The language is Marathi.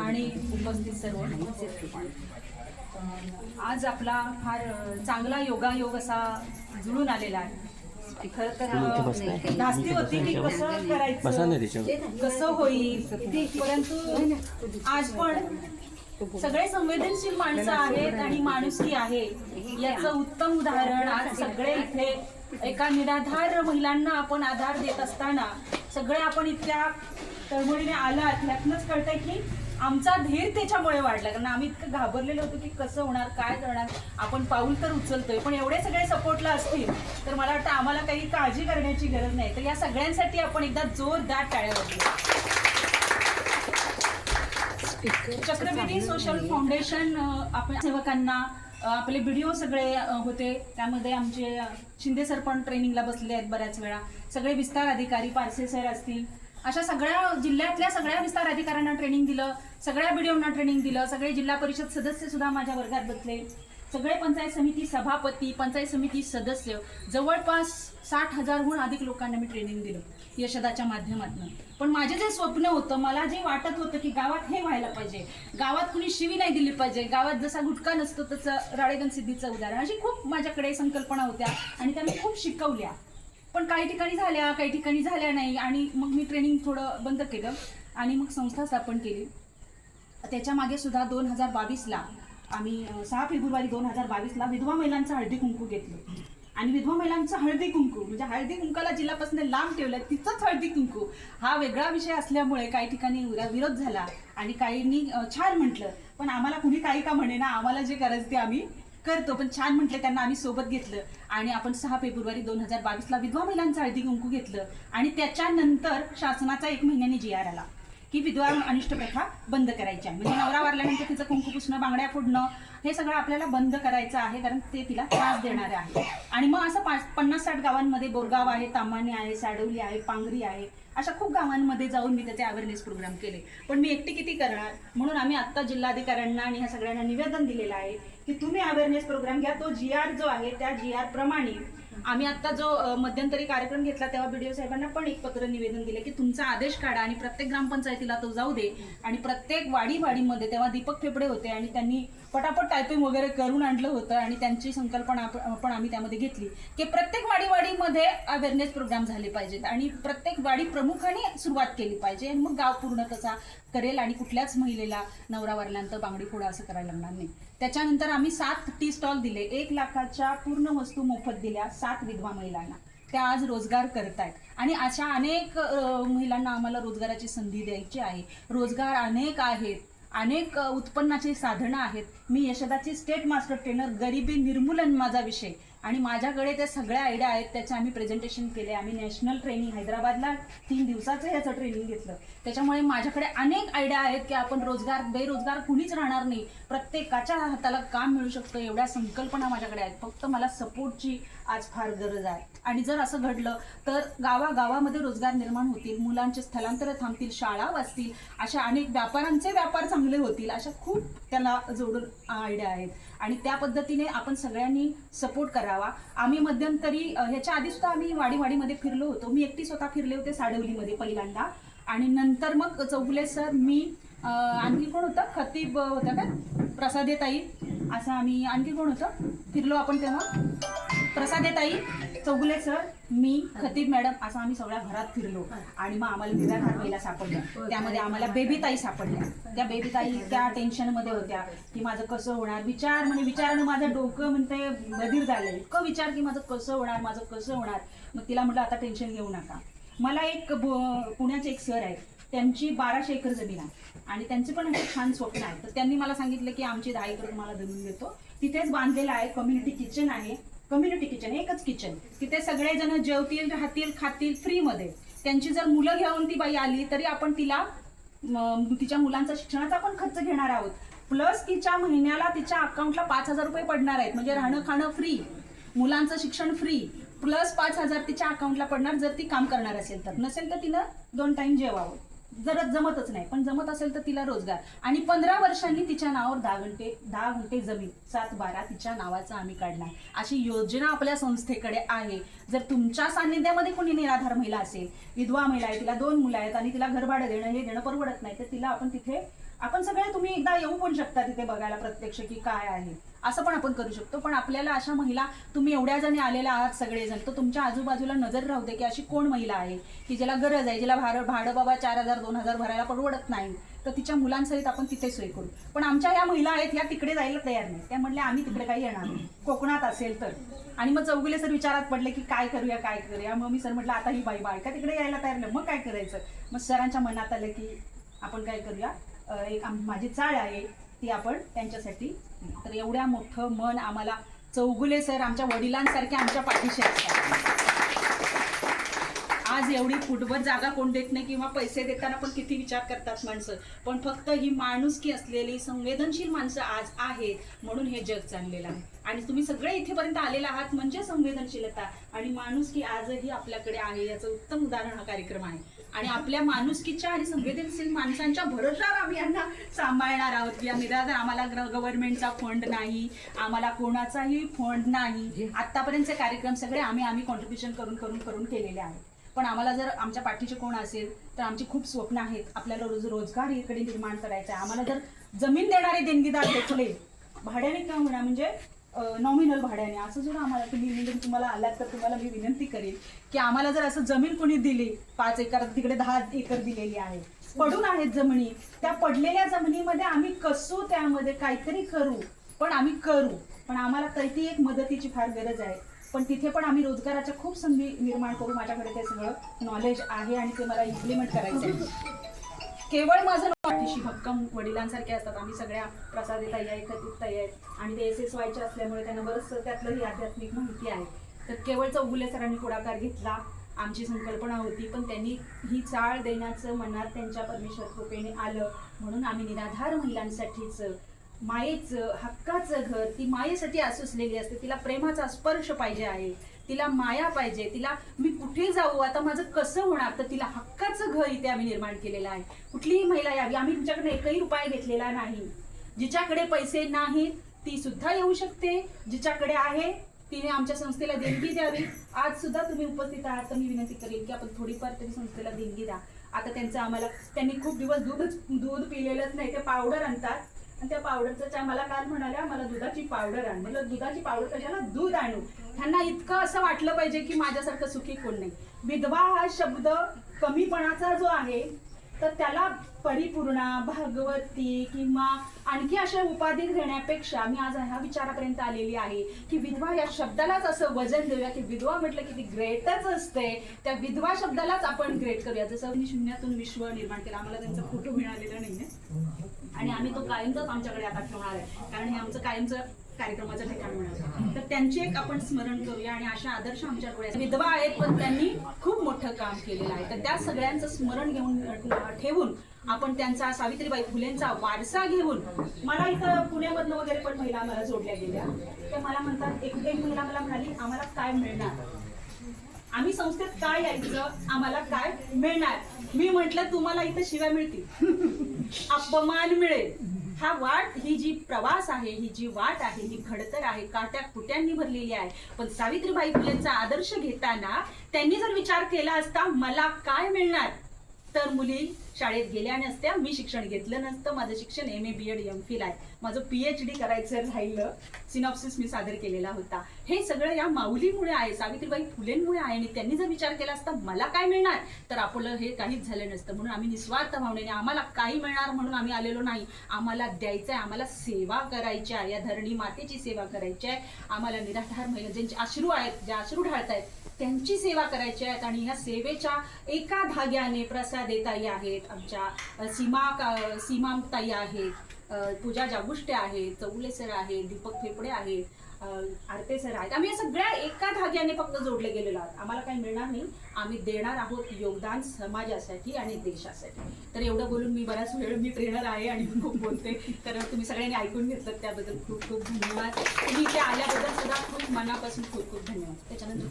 आणि उपस्थित सर्व आज आपला फार चांगला योगायोग असा जुळून आलेला आहे खर तर अ, धास्ती होती की कसं करायचं कसं होईल परंतु आज पण सगळे संवेदनशील माणसं आहेत आणि माणुसकी आहे याचं उत्तम उदाहरण आज सगळे इथे एका निराधार महिलांना आपण आधार देत असताना सगळे आपण इतक्या तळमळीने आलात ह्यातनंच कळतंय की आमचा धीर त्याच्यामुळे वाढला. कारण आम्ही इतकं घाबरलेलो होतो की कसं होणार काय करणार? आपण पाऊल तर उचलतोय पण एवढे सगळे सपोर्टला असतील तर मला वाटतं आम्हाला काही काळजी करण्याची गरज नाही. तर या सगळ्यांसाठी आपण एकदा जोरदार टाळ्या वाजवू. चक्रवेदी सोशल फाउंडेशन आपल्या सेवकांना आपले व्हिडिओ सगळे होते. त्यामध्ये आमचे शिंदे सर पण ट्रेनिंगला बसलेले आहेत बऱ्याच वेळा. सगळे विस्तार अधिकारी पारसे सर असतील. अशा सगळ्या जिल्ह्यातल्या सगळ्या विस्तार अधिकाऱ्यांना ट्रेनिंग दिलं सगळ्या बीडीओना ट्रेनिंग दिलं सगळे जिल्हा परिषद सदस्य सुद्धा माझ्या वर्गात बसले. सगळे पंचायत समिती सभापती पंचायत समिती सदस्य जवळपास साठ हजारहून अधिक लोकांना मी ट्रेनिंग दिलं यशदाच्या माध्यमातून. पण माझे जे स्वप्न होतं मला जे वाटत होतं की गावात हे व्हायला पाहिजे गावात कुणी शिवी नाही दिली पाहिजे गावात जसा गुटखा नसतो तसं राळेगण सिद्धीचं उदाहरण अशी खूप माझ्याकडे संकल्पना होत्या आणि त्या मी खूप शिकवल्या. पण काही ठिकाणी झाल्या काही ठिकाणी झाल्या नाही. आणि मग मी ट्रेनिंग थोडं बंद केलं आणि मग संस्था स्थापन केली. त्याच्यामागे सुद्धा दोन हजार बावीसला आम्ही सहा फेब्रुवारी दोन हजार बावीसला विधवा महिलांचं हळदी कुंकू घेतलं. आणि विधवा महिलांचं हळदी कुंकू म्हणजे हळदी कुंकाला जिल्हापासून लांब ठेवलं तिचंच हळदी कुंकू. हा वेगळा विषय असल्यामुळे काही ठिकाणी विरोध झाला आणि काहींनी छान म्हटलं. पण आम्हाला कुणी काही का म्हणे ना आम्हाला जे करायचं ते आम्ही करतो. पण छान म्हटलं त्यांना आम्ही सोबत घेतलं. आणि आपण सहा फेब्रुवारी दोन हजार बावीसला विधवा महिलांचं हळदी कुंकू घेतलं. आणि त्याच्यानंतर शासनाचा एक महिन्याने जी आर आला की विधवा अनिष्ट प्रथा बंद करायची आहे म्हणजे नवरा वारल्यानंतर तिचं कुंकू पुसणं बांगड्या फोडणं हे सगळं आपल्याला बंद करायचं आहे कारण ते तिला त्रास देणार आहे. आणि मग असं पाच पन्नास साठ गावांमध्ये बोरगाव आहे तामाने आहे साडवली आहे पांगरी आहे अशा खूप गावांमध्ये जाऊन मी त्याचे अवेअरनेस प्रोग्राम केले. पण मी एकटी किती करणार? म्हणून आम्ही आत्ता जिल्हाधिकाऱ्यांना आणि ह्या सगळ्यांना निवेदन दिलेलं आहे की तुम्ही अवेअरनेस प्रोग्राम घ्या. तो जी आर जो आहे त्या जी आर प्रमाणे आम्ही आता जो मध्यंतरी कार्यक्रम घेतला तेव्हा बीडीओ साहेबांना पण एक पत्र निवेदन दिले की तुमचा आदेश काढा आणि प्रत्येक ग्रामपंचायतीला तो जाऊ दे. आणि प्रत्येक वाडी वाडीमध्ये तेव्हा दीपक फेफडे होते आणि त्यांनी पटापट टायपिंग वगैरे करून आणलं होतं आणि त्यांची संकल्पना पण आम्ही त्यामध्ये घेतली. की प्रत्येक वाडी वाडीमध्ये अवेअरनेस प्रोग्राम झाले पाहिजेत आणि प्रत्येक वाडी प्रमुखाने सुरुवात केली पाहिजे. आणि मग गाव पूर्ण तसा करेल आणि कुठल्याच महिलेला नवरा वरल्यानंतर बांगडी फोडा असं करायला लागणार नाही. त्याच्यानंतर आम्ही सात टी स्टॉल दिले. एक लाखाच्या पूर्ण वस्तू मोफत दिल्या सात विधवा महिलांना. त्या आज रोजगार करतायत. आणि अशा अनेक महिलांना आम्हाला रोजगाराची संधी द्यायची आहे. रोजगार अनेक आहेत. अनेक उत्पन्नाची साधनं आहेत. मी यशदाची स्टेट मास्टर ट्रेनर गरिबी निर्मूलन माझा विषय. आणि माझ्याकडे त्या सगळ्या आयडिया आहेत त्याचे आम्ही प्रेझेंटेशन केले. आम्ही नॅशनल ट्रेनिंग हैदराबादला तीन दिवसाचं याचं ट्रेनिंग घेतलं. त्याच्यामुळे माझ्याकडे अनेक आयडिया आहेत की आपण रोजगार बेरोजगार कुणीच राहणार नाही. प्रत्येकाच्या हाताला काम मिळू शकतं एवढ्या संकल्पना माझ्याकडे आहेत. फक्त मला सपोर्टची आज फार गरज आहे. आणि जर असं घडलं तर गावागावामध्ये रोजगार निर्माण होतील मुलांचे स्थलांतर थांबतील शाळा वाचतील अशा अनेक व्यापारांचे व्यापार चांगले होतील अशा खूप त्याला जोडून आयडिया आहेत. आणि त्या पद्धतीने आपण सगळ्यांनी सपोर्ट करावा. आम्ही मध्यंतरी ह्याच्या आधी सुद्धा आम्ही वाडीवाडीमध्ये फिरलो होतो. मी एकटी स्वतः फिरले होते साडवलीमध्ये पहिल्यांदा. आणि नंतर मग चौगुले सर मी आणखी कोण होतं? खतीब होतं का प्रसादेताई असं आम्ही आणखी कोण होतं? फिरलो आपण तेव्हा. प्रसादेताई चौगुले सर मी खतीब मॅडम असं आम्ही सगळ्या घरात फिरलो. आणि मग आम्हाला निराधार महिला सापडल्या त्यामध्ये आम्हाला बेबीताई सापडल्या. त्या बेबीताई त्या टेन्शनमध्ये होत्या. की माझं कसं होणार? विचार म्हणजे विचारानं माझं डोकं म्हणते बधीर झालं इतकं विचार की माझं कसं होणार? माझं कसं होणार? मग तिला म्हटलं आता टेन्शन घेऊ नका. मला एक पुण्याचे एक सर आहेत. त्यांची बाराशे एकर जमीन आहे. आणि त्यांचे पण असे छान स्वप्न आहे. तर त्यांनी मला सांगितलं की आमची दहा एकर तुम्हाला जमीन देतो. तिथेच बांधलेलं आहे. कम्युनिटी किचन आहे. कम्युनिटी किचन एकच किचन तिथे सगळेजण जेवतील राहतील खातील फ्रीमध्ये त्यांची जर मुलं घेऊन ती बाई आली तरी आपण तिला तिच्या मुलांचा शिक्षणाचा पण खर्च घेणार आहोत. प्लस तिच्या महिन्याला तिच्या अकाउंटला पाच हजार रुपये पडणार आहेत. म्हणजे राहणं खाणं फ्री मुलांचं शिक्षण फ्री प्लस पाच हजार तिच्या अकाउंटला पडणार जर ती काम करणार असेल तर. नसेल तर तिनं दोन टाइम जेवावं. जर जमतच नाही. पण जमत असेल तर तिला रोजगार. आणि पंधरा वर्षांनी तिच्या नावावर दहा घंटे दहा घंटे जमीन सात बारा तिच्या नावाचं आम्ही काढणार. अशी योजना आपल्या संस्थेकडे आहे. जर तुमच्या सान्निध्यामध्ये कोणी निराधार महिला असेल विधवा महिला आहे तिला दोन मुलं आहेत आणि तिला घरभाडं देणं हे देणं परवडत नाही तर तिला आपण तिथे आपण सगळे तुम्ही एकदा येऊ पण शकता तिथे बघायला प्रत्यक्ष की काय आहे. असं पण आपण करू शकतो. पण आपल्याला अशा महिला तुम्ही एवढ्या जणी आलेल्या आहात सगळेजण तर तुमच्या आजूबाजूला नजर राहू दे की अशी कोण महिला आहे की ज्याला गरज आहे जिला भाडं भाडं बाबा चार हजार दोन हजार भरायला परवडत नाही. तर तिच्या मुलांसहित आपण तिथे सोय करू. पण आमच्या या महिला आहेत या तिकडे जायला तयार नाही त्या म्हणल्या आम्ही तिकडे काही येणार नाही. कोकणात असेल तर. आणि मग चौगुले सर विचारात पडले की काय करूया काय करूया? मग मी सर म्हटलं आता ही बाई बायका तिकडे यायला तयार नाही? मग काय करायचं? मग सरांच्या मनात आलं की आपण काय करूया? एक माझी चाळ आहे ती आपण त्यांच्यासाठी तर एवढ्या मोठं मन आम्हाला चौगुले सर आमच्या वडिलांसारखे आमच्या पाठीशी असतात. आज एवढी फुटभर जागा कोण देत नाही किंवा पैसे देताना पण किती विचार करतात माणसं. पण फक्त ही माणुसकी असलेली संवेदनशील माणसं आज आहेत म्हणून हे जग चाललेलं आहे. आणि तुम्ही सगळे इथेपर्यंत आलेला आहात म्हणजे संवेदनशीलता. आणि माणुसकी आजही आपल्याकडे आहे याचं उत्तम उदाहरण हा कार्यक्रम आहे. आणि आपल्या माणुसकीच्या आणि संवेदनशील माणसांच्या भरोशावर आम्ही यांना सांभाळणार आहोत या निराधार आम्हाला गव्हर्नमेंटचा फंड नाही आम्हाला कोणाचाही फंड नाही. आतापर्यंतचे कार्यक्रम सगळे आम्ही आम्ही कॉन्ट्रीब्युशन करून करून करून केलेले आहेत. पण आम्हाला जर आमच्या पाठीचे कोण असेल तर आमची खूप स्वप्न आहेत. आपल्याला रोज रोजगार इकडे निर्माण करायचा आहे. आम्हाला जर जमीन देणारे देणगीदार भेटले भाड्याने का म्हणा म्हणजे नॉमिनल भाड्याने. असं जर आम्हाला तुम्ही तुम्हाला आलात तर तुम्हाला मी विनंती करेन की आम्हाला जर असं जमीन कोणी दिली पाच एकर तिकडे दहा एकर दिलेली आहे पडून आहेत जमिनी त्या पडलेल्या जमिनीमध्ये आम्ही कसू त्यामध्ये काहीतरी करू पण आम्ही करू. पण आम्हाला तरी एक मदतीची फार गरज आहे. पण तिथे पण आम्ही रोजगाराच्या खूप संधी निर्माण करू. माझ्याकडे ते सगळं नॉलेज आहे आणि ते मला इम्प्लिमेंट करायचं आहे केवळ माझं अशी भक्कम वडिलांसारखे असतात. आम्ही सगळ्या प्रसादी ताई आहेत कथित ताई आहेत. आणि ते एस एस वायचे असल्यामुळे त्यांना बरंच त्यातलंही आध्यात्मिक माहिती आहे. तर केवळ चौगुले सरांनी पुढाकार घेतला. आमची संकल्पना होती पण त्यांनी ही चाळ देण्याचं मनात त्यांच्या परमेश्वर कृपेने आलं. म्हणून आम्ही निराधार महिलांसाठीच मायेचं हक्काचं घर ती मायेसाठी असुसलेली असते. तिला प्रेमाचा स्पर्श पाहिजे आहे. तिला माया पाहिजे तिला मी कुठे जाऊ? आता माझं कसं होणार? तर तिला हक्काचं घर इथे आम्ही निर्माण केलेलं आहे. कुठलीही महिला यावी. आम्ही तुमच्याकडे एकही उपाय घेतलेला नाही. जिच्याकडे पैसे नाहीत ती सुद्धा येऊ शकते. जिच्याकडे आहे तिने आमच्या संस्थेला देणगी द्यावी. आज सुद्धा तुम्ही उपस्थित आहात तर मी विनंती करेन की आपण थोडीफार तरी संस्थेला देणगी द्या. आता त्यांचं आम्हाला त्यांनी खूप दिवस दूधच दूध पिलेलंच नाही ते पावडर आणतात. आणि त्या पावडरचं त्या मला काल म्हणाल्या मला दुधाची पावडर आण. म्हटलं दुधाची पावडर कशाला? दूध आणू. त्यांना इतकं असं वाटलं पाहिजे की माझ्यासारखं सुखी कोण नाही. विधवा हा शब्द कमीपणाचा जो आहे तर त्याला परिपूर्णा भागवती किंवा आणखी अशा उपाधी घेण्यापेक्षा मी आज ह्या विचारापर्यंत आलेली आहे की विधवा या शब्दालाच असं वजन देऊया की विधवा म्हटलं की ती ग्रेटच असते. त्या विधवा शब्दालाच आपण ग्रेट करूया. जसं मी शून्यातून विश्व निर्माण केलं आम्हाला त्यांचा फोटो मिळालेला नाहीये. आणि आम्ही तो कायमचाच आमच्याकडे आता ठेवणार आहे. कारण हे आमचं कायमचं कार्यक्रमाचं ठिकाण मिळालं तर त्यांचे एक आपण स्मरण करूया आणि अशा आदर्श आमच्या डोळ्यात विधवा आहेत पण त्यांनी खूप मोठं काम केलेलं आहे. तर त्या सगळ्यांचं स्मरण घेऊन ठेवून आपण त्यांचा सावित्रीबाई फुलेंचा वारसा घेऊन मला इथं पुण्यामधनं वगैरे पण महिला मला जोडल्या गेल्या. त्या मला म्हणतात एक एक महिला मला म्हणाली आम्हाला काय मिळणार? आम्ही संस्थेत काय यायचं? आम्हाला काय मिळणार? मी म्हंटल तुम्हाला इथं शिव्या मिळतील. अपमान मिळेल. हा वाट ही जी प्रवास आहे ही जी वाट आहे ही खडतर आहे काट्या कुट्यांनी भरलेली आहे. पण सावित्रीबाई फुलेंचा आदर्श घेताना त्यांनी जर विचार केला असता मला काय मिळणार? तर मुली शाळेत गेल्या नसत्या मी शिक्षण घेतलं नसतं माझं शिक्षण M A B Ed M Phil आहे. माझं पी एच डी करायचं राहिलं सिनॉप्सिस मी सादर केलेला होता. हे सगळं या माऊलीमुळे आहे सावित्रीबाई फुलेंमुळे आहे आणि त्यांनी जर विचार केला असता मला काय मिळणार? तर आपलं हे काहीच झालं नसतं. म्हणून आम्ही निस्वार्थ भावनेने आम्हाला काही मिळणार म्हणून आम्ही आलेलो नाही. आम्हाला द्यायचं आहे आम्हाला सेवा करायची आहे. या धरणी मातेची सेवा करायची आहे. आम्हाला निराधार महिला ज्यांचे अश्रू आहेत ज्या अश्रू ढाळत आहेत त्यांची सेवा करायची आहेत आणि ह्या सेवेच्या एका धाग्याने प्रसादेताई आहेत. आमच्या सीमा का- आहेत. पूजा जागुष्टे आहेत चौले सर आहेत दीपक फेपडे आहेत आरते सर आहेत. आम्ही या सगळ्या एका धाग्याने फक्त जोडले गेलेलो आहोत. आम्हाला काही मिळणार नाही. आम्ही देणार आहोत योगदान समाजासाठी आणि देशासाठी. तर एवढं बोलून मी बराच वेळ मी ट्रेनर आहे आणि खूप बोलते. तर तुम्ही सगळ्यांनी ऐकून घेतलं त्याबद्दल खूप खूप धन्यवाद. तुम्ही इथे आल्याबद्दल सुद्धा खूप मनापासून खूप खूप धन्यवाद. त्याच्यानंतर